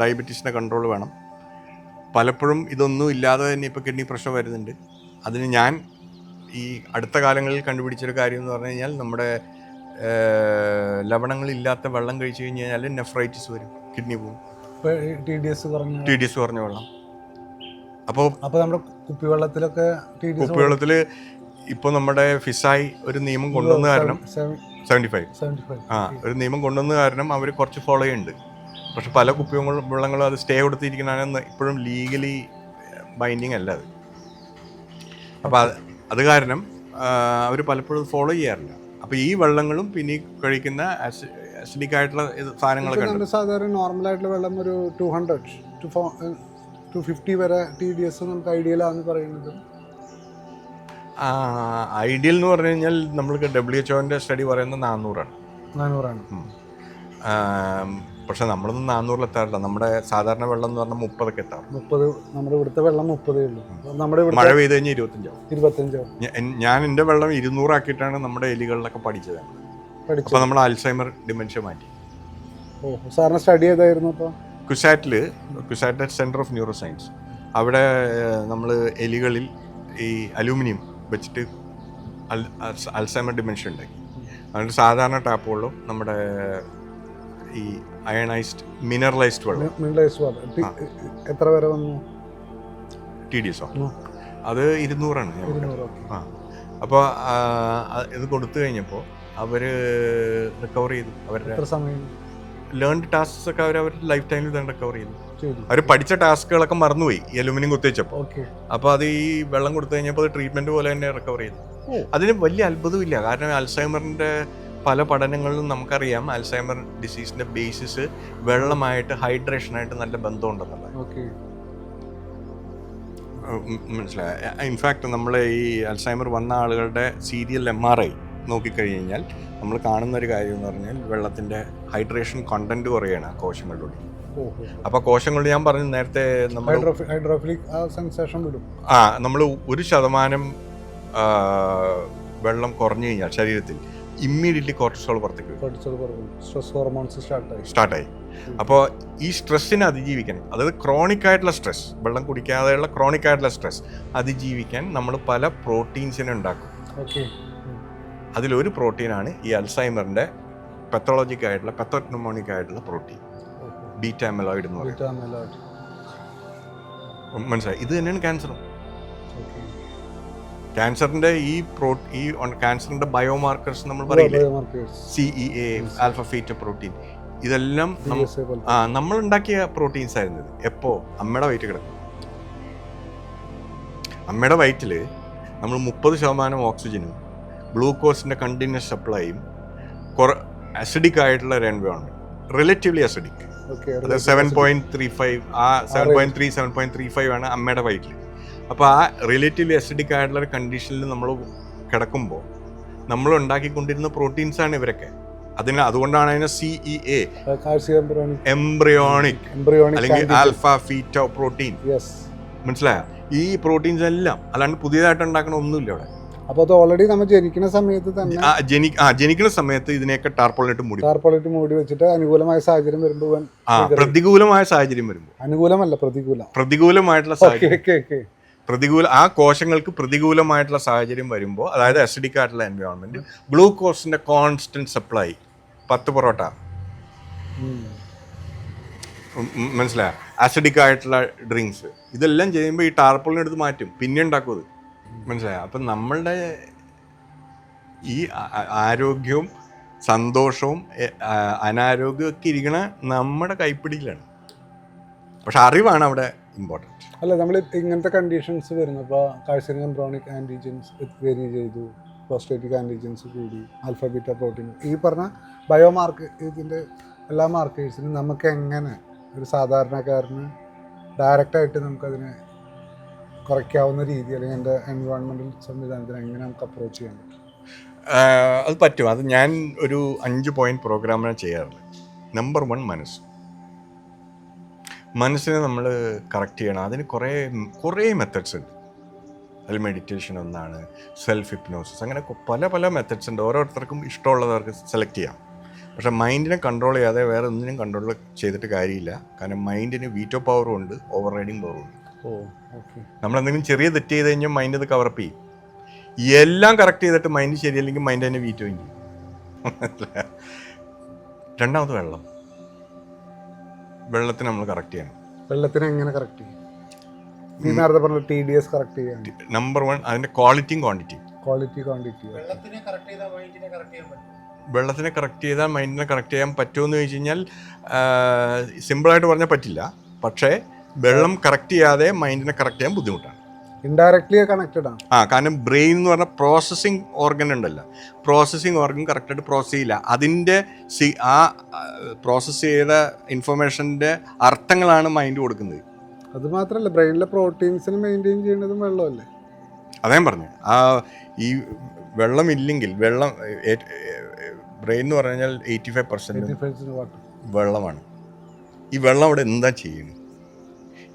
Speaker 1: ഡയബറ്റീസിന്റെ കൺട്രോൾ വേണം. പലപ്പോഴും ഇതൊന്നും ഇല്ലാതെ തന്നെ ഇപ്പോൾ കിഡ്നി പ്രശ്നം വരുന്നുണ്ട്. അതിന് ഞാൻ ഈ അടുത്ത കാലങ്ങളിൽ കണ്ടുപിടിച്ചൊരു കാര്യം എന്ന് പറഞ്ഞു കഴിഞ്ഞാൽ നമ്മുടെ ലവണങ്ങളില്ലാത്ത വെള്ളം കഴിച്ചു കഴിഞ്ഞ് കഴിഞ്ഞാൽ നെഫ്രൈറ്റിസ് വരും കിഡ്നി പോകും.
Speaker 2: ടി ഡി എസ് കുറഞ്ഞ
Speaker 1: ടി ഡി എസ് കുറഞ്ഞ വെള്ളം. അപ്പോൾ
Speaker 2: അപ്പോൾ നമ്മുടെ കുപ്പിവെള്ളത്തിലൊക്കെ
Speaker 1: കുപ്പിവെള്ളത്തിൽ ഇപ്പോൾ നമ്മുടെ ഫിസായി ഒരു നിയമം കൊണ്ടുവന്ന കാരണം സെവന്റി ഫൈവ് ആ ഒരു നിയമം കൊണ്ടുവന്ന കാരണം അവർ കുറച്ച് ഫോളോ ചെയ്യുന്നുണ്ട്. പക്ഷെ പല കുപ്പി വെള്ളങ്ങളും അത് സ്റ്റേ കൊടുത്തിരിക്കണമെന്ന് ഇപ്പോഴും ലീഗലി ബൈൻഡിങ് അല്ല അത്. അപ്പോൾ അത് കാരണം അവർ പലപ്പോഴും ഫോളോ ചെയ്യാറില്ല. അപ്പോൾ ഈ വെള്ളങ്ങളും പിന്നെ കഴിക്കുന്ന അസിഡിക് ആയിട്ടുള്ള സാധനങ്ങളൊക്കെ
Speaker 2: സാധാരണ നോർമൽ ആയിട്ടുള്ള വെള്ളം ഒരു two hundred to four two fifty വരെ ടി ഡി എസ് നമുക്ക് ഐഡിയലാന്ന് പറയുന്നത്.
Speaker 1: ഐഡിയൽ എന്ന് പറഞ്ഞു കഴിഞ്ഞാൽ നമ്മൾക്ക് ഡബ്ല്യു എച്ച് ഒന്റെ സ്റ്റഡി പറയുന്നത് നാനൂറാണ്
Speaker 2: നാനൂറാണ്
Speaker 1: പക്ഷെ നമ്മളൊന്നും നാനൂറിലെത്താറില്ല നമ്മുടെ സാധാരണ വെള്ളം എന്ന് പറഞ്ഞാൽ മുപ്പതൊക്കെ എത്താറ്
Speaker 2: മുപ്പത് നമ്മുടെ ഇവിടുത്തെ വെള്ളം മുപ്പതേ ഉള്ളൂ. നമ്മുടെ
Speaker 1: മഴ പെയ്ത് കഴിഞ്ഞാൽ ഇരുപത്തഞ്ചാവും. ഇരുപത്തഞ്ചാവും. ഞാൻ എന്റെ വെള്ളം ഇരുന്നൂറാക്കിയിട്ടാണ് നമ്മുടെ എലികളിലൊക്കെ പഠിച്ചത്.
Speaker 2: പഠിച്ചു
Speaker 1: അപ്പോൾ നമ്മൾ അൽസൈമർ ഡിമെൻഷ്യ മാറ്റി.
Speaker 2: ഓ സാറിന് സ്റ്റഡി ചെയ്തായിരുന്നു അപ്പോൾ?
Speaker 1: കുസാറ്റിൽ CUSAT centre of neuroscience അവിടെ നമ്മൾ എലികളിൽ ഈ അലൂമിനിയം വെച്ചിട്ട് അൽ അൽസ- അൽസൈമർ ഡിമെൻഷ്യ ഉണ്ടാക്കി. അതുകൊണ്ട് സാധാരണ ടാപ്പ് വെള്ളം നമ്മുടെ ഈ അയണൈസ്ഡ് മിനറലൈസ്ഡ് വെള്ളം.
Speaker 2: എത്ര വരെ വന്നു?
Speaker 1: ടി ഡി എസോ അത് ഇരുന്നൂറാണ് ആ. അപ്പോൾ ഇത് കൊടുത്തു കഴിഞ്ഞപ്പോൾ അവർ റിക്കവർ ചെയ്തു. അവരുടെ ലേൺഡ് ടാസ്ക്സ് ഒക്കെ അവർ അവരുടെ ലൈഫ് ടൈമിൽ തന്നെ റിക്കവർ ചെയ്തു. അവർ പഠിച്ച ടാസ്കുകളൊക്കെ മറന്നുപോയി ഈ അലുമിനിയം കുത്തിവെച്ചപ്പോൾ
Speaker 2: ഓക്കെ.
Speaker 1: അപ്പോൾ അത് ഈ വെള്ളം കൊടുത്തു കഴിഞ്ഞപ്പോൾ അത് ട്രീറ്റ്മെന്റ് പോലെ തന്നെ റിക്കവർ ചെയ്തു. അതിന് വലിയ അത്ഭുതമില്ല. കാരണം അൽസൈമറിന്റെ പല പഠനങ്ങളിലും നമുക്കറിയാം അൽസൈമർ ഡിസീസിന്റെ ബേസിസ് വെള്ളമായിട്ട് ഹൈഡ്രേഷനായിട്ട് നല്ല ബന്ധമുണ്ടെന്നുള്ളത്. മനസ്സിലായ. ഇൻഫാക്ട് നമ്മൾ ഈ അൽസൈമർ വന്ന ആളുകളുടെ സീരിയൽ എം ആർ ഐ നോക്കിക്കഴിഞ്ഞ് കഴിഞ്ഞാൽ നമ്മൾ കാണുന്ന ഒരു കാര്യം എന്ന് പറഞ്ഞാൽ വെള്ളത്തിന്റെ ഹൈഡ്രേഷൻ കണ്ടന്റ് കുറയാണ് ആ കോശങ്ങളിലൂടെ. അപ്പൊ കോശങ്ങൾ ഞാൻ പറഞ്ഞു നേരത്തെ നമ്മൾ
Speaker 2: ഹൈഡ്രോഫിലിക് സെൻസേഷൻ വിടും.
Speaker 1: ആ നമ്മൾ ഒരു ശതമാനം വെള്ളം കുറഞ്ഞു കഴിഞ്ഞാൽ ശരീരത്തിൽ ഇമ്മീഡിയറ്റ്ലി കോർട്ടിസോൾ പുറത്തേക്ക്
Speaker 2: സ്ട്രെസ് ഹോർമോൺസ് സ്റ്റാർട്ടായി.
Speaker 1: സ്റ്റാർട്ടായി അപ്പോൾ ഈ സ്ട്രെസ്സിനെ അതിജീവിക്കണം. അതായത് ക്രോണിക് ആയിട്ടുള്ള സ്ട്രെസ് വെള്ളം കുടിക്കാതെയുള്ള ക്രോണിക് ആയിട്ടുള്ള സ്ട്രെസ് അതിജീവിക്കാൻ നമ്മൾ പല പ്രോട്ടീൻസിനെ ഉണ്ടാക്കും.
Speaker 2: ഓക്കെ
Speaker 1: അതിലൊരു പ്രോട്ടീനാണ് ഈ അൽസൈമറിന്റെ പെത്തോളജിക് ആയിട്ടുള്ള പെത്തോട്നോമോണിക് ആയിട്ടുള്ള പ്രോട്ടീൻ. ബീറ്റാമെലോയിഡ് എന്ന് പറയുന്നത്. മനസ്സിലായി? ഇത് തന്നെയാണ് ക്യാൻസറും ക്യാൻസറിന്റെ ഈ പ്രോ ഈ ക്യാൻസറിന്റെ ബയോമാർക്കേഴ്സ് നമ്മൾ പറയില്ലേ? CE A alpha feto protein ഇതെല്ലാം ആ നമ്മൾ ഉണ്ടാക്കിയ പ്രോട്ടീൻസ് ആയിരുന്നു ഇത് എപ്പോ? അമ്മയുടെ വയറ്റ് കിടക്കും. അമ്മയുടെ വയറ്റിൽ നമ്മൾ മുപ്പത് ശതമാനം ഓക്സിജനും ഗ്ലൂക്കോസിന്റെ കണ്ടിന്യൂസ് സപ്ലൈയും കുറ അസിഡിക് ആയിട്ടുള്ള ഒരു environment relatively acidic seven point three five ആ seven point three seven point three five ആണ് അമ്മയുടെ വയറ്റിൽ അപ്പോൾ ആ റിലേറ്റീവ്ലി അസിഡിക് ആയിട്ടുള്ള ഒരു കണ്ടീഷനിൽ നമ്മൾ കിടക്കുമ്പോൾ നമ്മൾ ഉണ്ടാക്കിക്കൊണ്ടിരുന്ന പ്രോട്ടീൻസ് ആണ് ഇവരൊക്കെ. അതിന് അതുകൊണ്ടാണ് അതിനെ സി ഇ എ എംബ്രിയോണിക് അല്ലെങ്കിൽ ആൽഫ ഫീറ്റോ പ്രോട്ടീൻ മനസ്സിലായ? ഈ പ്രോട്ടീൻസ് എല്ലാം അല്ലാണ്ട് പുതിയതായിട്ട് ഉണ്ടാക്കണ ഒന്നുമില്ല അവിടെ.
Speaker 2: അപ്പൊ അത് ഓൾറെഡി നമ്മൾ ജനിക്കുന്ന സമയത്ത് തന്നെ
Speaker 1: ആ ജനിക്കുന്ന സമയത്ത് ഇതിനെയൊക്കെ ടാർപോളിട്ട് മൂടി.
Speaker 2: ടാർപോളിറ്റ് മൂടി വെച്ചിട്ട് അനുകൂലമായ സാഹചര്യം വരുമ്പോൾ
Speaker 1: പ്രതികൂലമായ സാഹചര്യം വരുമ്പോൾ.
Speaker 2: അനുകൂലമല്ല പ്രതികൂല.
Speaker 1: പ്രതികൂലമായിട്ടുള്ള സാഹചര്യം. പ്രതികൂല ആ കോശങ്ങൾക്ക് പ്രതികൂലമായിട്ടുള്ള സാഹചര്യം വരുമ്പോൾ അതായത് അസിഡിക് ആയിട്ടുള്ള എൻവയോൺമെന്റ് ഗ്ലൂക്കോസിന്റെ കോൺസ്റ്റന്റ് സപ്ലൈ പത്ത് പൊറോട്ട. മനസ്സിലായ? അസിഡിക് ആയിട്ടുള്ള ഡ്രിങ്ക്സ് ഇതെല്ലാം ചെയ്യുമ്പോൾ ഈ ടാർപ്പോളിനെ എടുത്ത് മാറ്റും. പിന്നെ ഉണ്ടാക്കും അത്. മനസ്സിലായോ? അപ്പം നമ്മളുടെ ഈ ആരോഗ്യവും സന്തോഷവും ഒക്കെ ഇരിക്കണ നമ്മുടെ കൈപ്പിടിയിലാണ്. പക്ഷെ അറിവാണ് അവിടെ ഇമ്പോർട്ടന്റ്
Speaker 2: അല്ല നമ്മൾ ഇങ്ങനത്തെ കണ്ടീഷൻസ് വരുന്നപ്പോൾ കാഴ്ചനികം ബ്രോണിക് ആന്റിജൻസ് വേരി ചെയ്തു. പ്രോസ്റ്റേറ്റിക് ആന്റിജൻസ് കൂടി ആൽഫബീറ്റ പ്രോട്ടീൻ ഈ പറഞ്ഞ ബയോമാർക്ക് ഇതിന്റെ എല്ലാ മാർക്കേഴ്സിനും നമുക്ക് എങ്ങനെ ഒരു സാധാരണക്കാരന് ഡയറക്റ്റായിട്ട് നമുക്കതിനെ കുറയ്ക്കാവുന്ന രീതി അല്ലെങ്കിൽ എന്റെ എൻവയോൺമെന്റൽ സംവിധാനത്തിന് എങ്ങനെ നമുക്ക് അപ്രോച്ച് ചെയ്യാൻ പറ്റും?
Speaker 1: അത് പറ്റും. അത് ഞാൻ ഒരു അഞ്ച് പോയിന്റ് പ്രോഗ്രാമിനെ ചെയ്യാറുള്ളത്. നമ്പർ വൺ മനസ്സ്. മനസ്സിനെ നമ്മൾ കറക്റ്റ് ചെയ്യണം. അതിന് കുറേ കുറേ മെത്തഡ്സ് ഉണ്ട്. അതിൽ മെഡിറ്റേഷൻ ഒന്നാണ് സെൽഫ് ഹിപ്നോസിസ് അങ്ങനെ പല പല മെത്തഡ്സ് ഉണ്ട്. ഓരോരുത്തർക്കും ഇഷ്ടമുള്ളവർക്ക് സെലക്ട് ചെയ്യാം. പക്ഷേ മൈൻഡിനെ കൺട്രോൾ ചെയ്യാതെ വേറെ ഒന്നിനും കൺട്രോൾ ചെയ്തിട്ട് കാര്യമില്ല. കാരണം മൈൻഡിന് വീറ്റോ പവറും ഉണ്ട് ഓവർ റൈഡിങ് പവറും ഉണ്ട്.
Speaker 2: ഓ
Speaker 1: നമ്മൾ എന്തെങ്കിലും ചെറിയ തെറ്റ് ചെയ്ത് കഴിഞ്ഞാൽ മൈൻഡ് അത് കവറപ്പ് ചെയ്യും. എല്ലാം കറക്റ്റ് ചെയ്തിട്ട് മൈൻഡ് ശരിയല്ലെങ്കിൽ മൈൻഡ് തന്നെ വീറ്റോ ചെയ്യും. (laughs) രണ്ടാമത് വെള്ളം. വെള്ളത്തിന് നമ്മൾ കറക്റ്റ് ചെയ്യണം.
Speaker 2: വെള്ളത്തിന് എങ്ങനെ കറക്റ്റ് ചെയ്യും? നീ നേരത്തെ പറഞ്ഞ ടി ഡി എസ് കറക്റ്റ് ചെയ്യാൻ.
Speaker 1: നമ്പർ വൺ അതിന്റെ ക്വാളിറ്റിയും ക്വാണ്ടിറ്റിയും
Speaker 2: ക്വാളിറ്റി ക്വാണ്ടിറ്റി
Speaker 3: വെള്ളത്തിനെ കറക്റ്റ് ചെയ്താൽ മൈൻഡിനെ കറക്റ്റ് ചെയ്യാൻ പറ്റും
Speaker 1: വെള്ളത്തിനെ കറക്റ്റ് ചെയ്താൽ മൈൻഡിനെ കറക്റ്റ് ചെയ്യാൻ പറ്റുമെന്ന് ചോദിച്ചു കഴിഞ്ഞാൽ സിമ്പിളായിട്ട് പറഞ്ഞാൽ പറ്റില്ല. പക്ഷേ വെള്ളം കറക്റ്റ് ചെയ്യാതെ മൈൻഡിനെ കറക്റ്റ് ചെയ്യാൻ ബുദ്ധിമുട്ടാണ്.
Speaker 2: ഇൻഡയറക്ട്ലി കണക്റ്റഡ് ആണ്
Speaker 1: ആ. കാരണം ബ്രെയിൻ എന്ന് പറഞ്ഞാൽ പ്രോസസ്സിങ് ഓർഗൻ ഉണ്ടല്ലോ. പ്രോസസ്സിങ് ഓർഗൻ കറക്റ്റായിട്ട് പ്രോസസ് ചെയ്യില്ല. അതിന്റെ സി ആ പ്രോസസ്സ് ചെയ്ത ഇൻഫർമേഷന്റെ അർത്ഥങ്ങളാണ് മൈൻഡ് കൊടുക്കുന്നത്.
Speaker 2: അത് മാത്രമല്ല ബ്രെയിനിലെ പ്രോട്ടീൻസിന് മെയിന്റെയിൻ ചെയ്യുന്നതും വെള്ളമല്ലേ?
Speaker 1: അതേ പറഞ്ഞു. ആ ഈ വെള്ളമില്ലെങ്കിൽ വെള്ളം ബ്രെയിൻ എന്ന് പറഞ്ഞു കഴിഞ്ഞാൽ എയ്റ്റി ഫൈവ്
Speaker 2: പെർസെന്റ്
Speaker 1: വെള്ളമാണ്. ഈ വെള്ളം അവിടെ എന്താ ചെയ്യുന്നത്?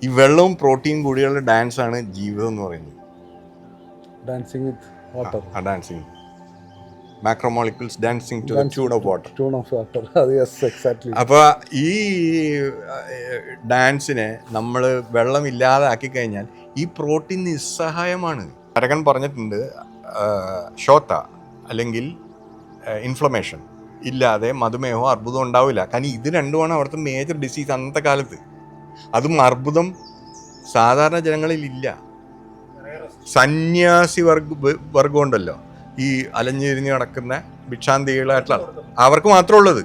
Speaker 1: ഈ വെള്ളവും പ്രോട്ടീൻ കൂടിയുള്ള ഡാൻസ് ആണ് ജീവിതം എന്ന് പറയുന്നത്.
Speaker 2: ഡാൻസിങ് വിത്ത് വാട്ടർ
Speaker 1: ആ dancing macromolecules dancing to tune of water
Speaker 2: tune of water അത് യെസ് എക്സാക്ട്ലി
Speaker 1: അപ്പോൾ ഈ ഡാൻസിനെ നമ്മൾ വെള്ളമില്ലാതെ ആക്കി കഴിഞ്ഞാൽ ഈ പ്രോട്ടീൻ നിസ്സഹായമാണ്. അരകൻ പറഞ്ഞിട്ടുണ്ട് ഷോത്ത അല്ലെങ്കിൽ ഇൻഫ്ലമേഷൻ ഇല്ലാതെ മധുമേഹവും അർബുദം ഉണ്ടാവില്ല. കാരണം ഇത് രണ്ടുമാണ് അവിടുത്തെ മേജർ ഡിസീസ് അന്നത്തെ കാലത്ത്. അതും അർബുദം സാധാരണ ജനങ്ങളിൽ ഇല്ല. സന്യാസി വർഗ വർഗം ഉണ്ടല്ലോ ഈ അലഞ്ഞിരിഞ്ഞ് നടക്കുന്ന ഭിക്ഷാന്തികളായിട്ടുള്ള അവർക്ക് മാത്രമേ ഉള്ളത്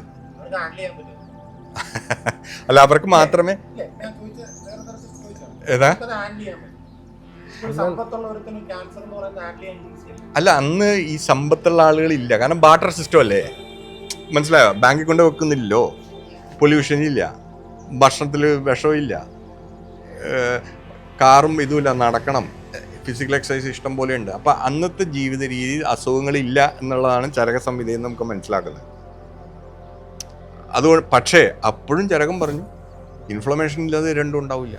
Speaker 1: അല്ല അവർക്ക് മാത്രമേ ഏതാ? അല്ല അന്ന് ഈ സമ്പത്തുള്ള ആളുകളില്ല കാരണം ബാട്ടർ സിസ്റ്റം അല്ലേ? മനസ്സിലായോ? ബാങ്കിൽ കൊണ്ട് വെക്കുന്നില്ലോ പൊല്യൂഷൻ ഇല്ല ഭക്ഷണത്തിൽ വിഷമില്ല. കാറും ഇതുമില്ല നടക്കണം. ഫിസിക്കൽ എക്സസൈസ് ഇഷ്ടം പോലെ ഉണ്ട്. അപ്പം അന്നത്തെ ജീവിത രീതി അസുഖങ്ങളില്ല എന്നുള്ളതാണ് ചരക സംഹിതയിൽ നമുക്ക് മനസ്സിലാക്കുന്നത്. അതുകൊണ്ട് പക്ഷേ അപ്പോഴും ചരകം പറഞ്ഞു. ഇൻഫ്ലമേഷൻ ഇല്ലാതെ രണ്ടും ഉണ്ടാവില്ല.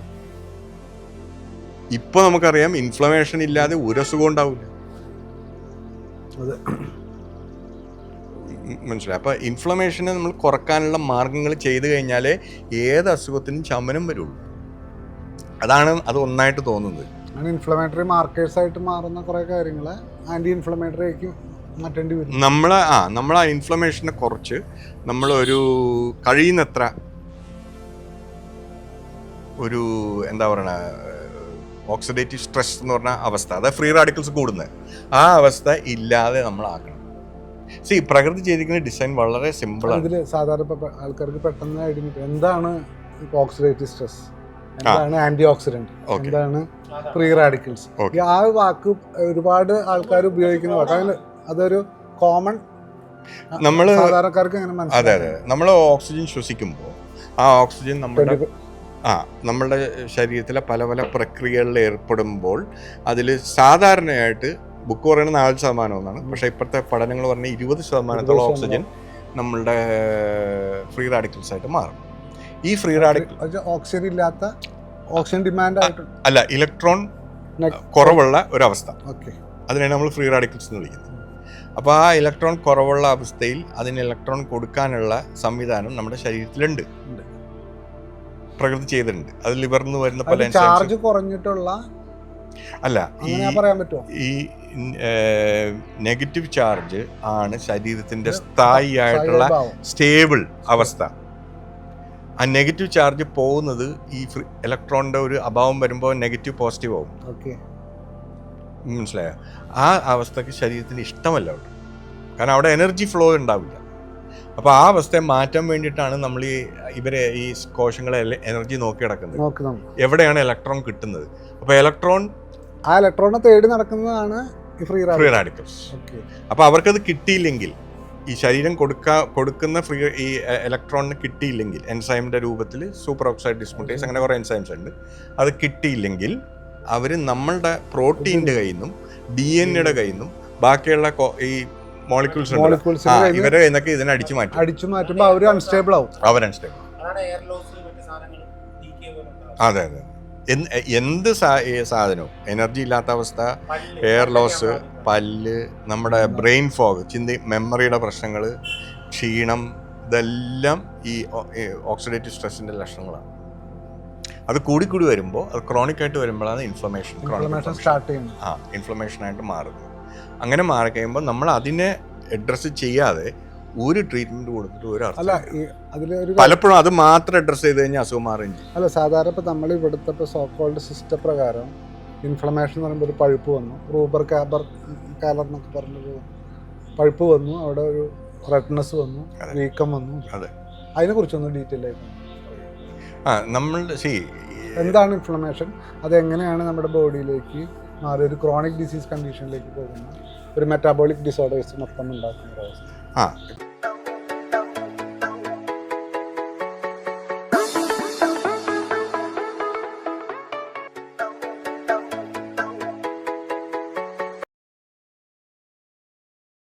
Speaker 1: ഇപ്പൊ നമുക്കറിയാം ഇൻഫ്ലമേഷൻ ഇല്ലാതെ ഒരു അസുഖം ഉണ്ടാവില്ല. മനസ്സിലായി. അപ്പോൾ ഇൻഫ്ലമേഷനെ നമ്മൾ കുറക്കാനുള്ള മാർഗങ്ങൾ ചെയ്തു കഴിഞ്ഞാലേ ഏത് അസുഖത്തിനും ശമനം വരുള്ളൂ. അതാണ് അത് ഒന്നായിട്ട് തോന്നുന്നത്.
Speaker 2: ഇൻഫ്ലമേറ്ററി മാർക്കേഴ്സ് ആയിട്ട് മാറുന്ന കുറേ കാര്യങ്ങൾ ആന്റി ഇൻഫ്ലമേറ്ററി ആയിരിക്കും മാറ്റേണ്ടി വരും.
Speaker 1: നമ്മൾ ആ നമ്മൾ ആ ഇൻഫ്ലമേഷനെ കുറച്ച് നമ്മളൊരു ഒരു കഴിയുന്നത്ര ഒരു എന്താ പറയണ ഓക്സിഡേറ്റീവ് സ്ട്രെസ് എന്ന് പറഞ്ഞ അവസ്ഥ അതായത് ഫ്രീ റാഡിക്കൽസ് കൂടുന്നത്. ആ അവസ്ഥ ഇല്ലാതെ നമ്മൾ ആക്കണം സി പ്രകൃതി ചെയ്തിരിക്കുന്ന ഡിസൈൻ വളരെ സിമ്പിളാണ്
Speaker 2: ഇതിൽ സാധാരണ ആൾക്കാർക്ക് പെട്ടെന്ന് ഐഡന്റിഫൈ എന്താണ് ഓക്സിഡേറ്റീവ് സ്ട്രെസ് എന്താണ് ആന്റി ഓക്സിഡന്റ് എന്താണ് ഫ്രീ റാഡിക്കൽസ്. ആ വാക്ക് ഒരുപാട് ആൾക്കാർ ഉപയോഗിക്കുന്ന വാക്ക്. അതിന് അതൊരു കോമൺ
Speaker 1: നമ്മൾ
Speaker 2: സാധാരണക്കാർക്ക് അങ്ങനെ
Speaker 1: അതെ അതെ നമ്മൾ ഓക്സിജൻ ശ്വസിക്കുമ്പോൾ ആ ഓക്സിജൻ നമ്മുടെ ആ നമ്മളുടെ ശരീരത്തിലെ പല പല പ്രക്രിയകളിൽ ഏർപ്പെടുമ്പോൾ അതിൽ സാധാരണയായിട്ട് ബുക്ക് പറയുന്നത് നാല് ശതമാനം എന്നാണ് പക്ഷേ ഇപ്പോഴത്തെ പഠനങ്ങൾ പറഞ്ഞ ഇരുപത് ശതമാനത്തോളം ഓക്സിജൻ നമ്മളുടെ ഫ്രീ റാഡിക്കൽസ് ആയിട്ട് മാറും. ഈ ഫ്രീ റാഡിക്കൽ
Speaker 2: ഓക്സിജൻ ഇല്ലാത്ത ഓക്സിജൻ ഡിമാൻഡ് ആയിട്ട്
Speaker 1: അല്ല ഇലക്ട്രോൺ കുറവുള്ള ഒരവസ്ഥ.
Speaker 2: ഓക്കെ.
Speaker 1: അതിനാണ് നമ്മൾ ഫ്രീ റാഡിക്കൽസ് എന്ന് വിളിക്കുന്നത്. അപ്പോൾ ആ ഇലക്ട്രോൺ കുറവുള്ള അവസ്ഥയിൽ അതിന് ഇലക്ട്രോൺ കൊടുക്കാനുള്ള സംവിധാനം നമ്മുടെ ശരീരത്തിലുണ്ട്. പ്രകൃതി ചെയ്തിട്ടുണ്ട്. അത് ലിവറിൽ നിന്ന് വരുന്ന പല
Speaker 2: ചാർജ് കുറഞ്ഞിട്ടുള്ള
Speaker 1: അല്ല
Speaker 2: പറയാൻ പറ്റുമോ?
Speaker 1: ഈ നെഗറ്റീവ് ചാർജ് ആണ് ശരീരത്തിന്റെ സ്ഥായി ആയിട്ടുള്ള സ്റ്റേബിൾ അവസ്ഥ. ആ നെഗറ്റീവ് ചാർജ് പോകുന്നത് ഈ ഇലക്ട്രോണിന്റെ ഒരു അഭാവം വരുമ്പോൾ നെഗറ്റീവ് പോസിറ്റീവ് ആവും. മനസ്സിലായോ? ആ അവസ്ഥക്ക് ശരീരത്തിന് ഇഷ്ടമല്ല അവിടെ കാരണം അവിടെ എനർജി ഫ്ലോ ഉണ്ടാവില്ല. അപ്പോൾ ആ അവസ്ഥയെ മാറ്റാൻ വേണ്ടിയിട്ടാണ് നമ്മൾ ഈ ഇവരെ ഈ കോശങ്ങളെ എനർജി നോക്കി കിടക്കുന്നത് എവിടെയാണ് ഇലക്ട്രോൺ കിട്ടുന്നത്? അപ്പോൾ ഇലക്ട്രോൺ
Speaker 2: ആ ഇലക്ട്രോണിനെ തേടി നടക്കുന്നതാണ് ഈ ഫ്രീ
Speaker 1: ഫ്രീ റാഡിക്കൽസ്
Speaker 2: ഓക്കെ
Speaker 1: അപ്പോൾ അവർക്കത് കിട്ടിയില്ലെങ്കിൽ ഈ ശരീരം കൊടുക്ക കൊടുക്കുന്ന ഫ്രീ ഈ ഇലക്ട്രോണിന് കിട്ടിയില്ലെങ്കിൽ എൻസൈമിന്റെ രൂപത്തിൽ സൂപ്പർ ഓക്സൈഡ് ഡിസ്മുട്ടേസ് അങ്ങനെ കുറേ എൻസൈംസ് ഉണ്ട്. അത് കിട്ടിയില്ലെങ്കിൽ അവർ നമ്മളുടെ പ്രോട്ടീന്റെ കയ്യിൽ നിന്നും ഡി എൻ എയുടെ കയ്യിൽ നിന്നും ബാക്കിയുള്ള ഈ മോളിക്യൂൾസ് ഉണ്ട് ഇവരെ എന്നൊക്കെ ഇതിനെ അടിച്ചു മാറ്റും.
Speaker 2: അടിച്ചു മാറ്റുമ്പോൾ അവർ അൺസ്റ്റേബിൾ ആവും.
Speaker 3: അവർ അൺസ്റ്റേബിൾ
Speaker 1: അതെ അതെ. എന്ത് എന്ത് സാധനവും? എനർജി ഇല്ലാത്ത അവസ്ഥ എയർ ലോസ്. പല്ല് നമ്മുടെ ബ്രെയിൻ ഫോഗ് ചിന്തി മെമ്മറിയുടെ പ്രശ്നങ്ങൾ ക്ഷീണം ഇതെല്ലാം ഈ ഓക്സിഡേറ്റീവ് സ്ട്രെസ്സിന്റെ ലക്ഷണങ്ങളാണ്. അത് കൂടിക്കൂടി വരുമ്പോൾ അത് ക്രോണിക് ആയിട്ട് വരുമ്പോഴാണ് ഇൻഫ്ലമേഷൻ
Speaker 2: ഇൻഫ്ലമേഷൻ സ്റ്റാർട്ട് ചെയ്യുന്നത്.
Speaker 1: ആ ഇൻഫ്ലമേഷൻ ആയിട്ട് മാറുന്നത്. അങ്ങനെ മാറിക്കഴിയുമ്പോൾ നമ്മൾ അതിനെ അഡ്രസ്സ് ചെയ്യാതെ ഒരു ട്രീറ്റ്മെന്റ് കൊടുത്തിട്ട് ഒരു
Speaker 2: അല്ല അതിലൊരു
Speaker 1: പലപ്പോഴും അത് മാത്രം അഡ്രസ്സ് ചെയ്ത് കഴിഞ്ഞാൽ അസുഖം മാറുകയും ചെയ്യും
Speaker 2: അല്ല സാധാരണ ഇപ്പോൾ നമ്മൾ ഇവിടുത്തെ ഇപ്പോൾ സോക്കോൾഡ് സിസ്റ്റം പ്രകാരം ഇൻഫ്ലമേഷൻ എന്ന് പറയുമ്പോൾ ഒരു പഴുപ്പ് വന്നു. റൂബർ കാബർ കാലർ എന്നൊക്കെ പറഞ്ഞൊരു പഴുപ്പ് വന്നു. അവിടെ ഒരു റെഡ്നെസ് വന്നു. വീക്കം വന്നു.
Speaker 1: അതെ.
Speaker 2: അതിനെക്കുറിച്ചൊന്ന് ഡീറ്റെയിൽ ആയിട്ട്
Speaker 1: ആ നമ്മൾ സി
Speaker 2: എന്താണ് ഇൻഫ്ലമേഷൻ അത് എങ്ങനെയാണ് നമ്മുടെ ബോഡിയിലേക്ക് മാറി ഒരു ക്രോണിക് ഡിസീസ് കണ്ടീഷനിലേക്ക് പോകുന്ന ഒരു മെറ്റാബോളിക് ഡിസോർഡേഴ്സ് മൊത്തം ഉണ്ടാക്കുന്ന ഒരു അവസ്ഥ?
Speaker 1: ആ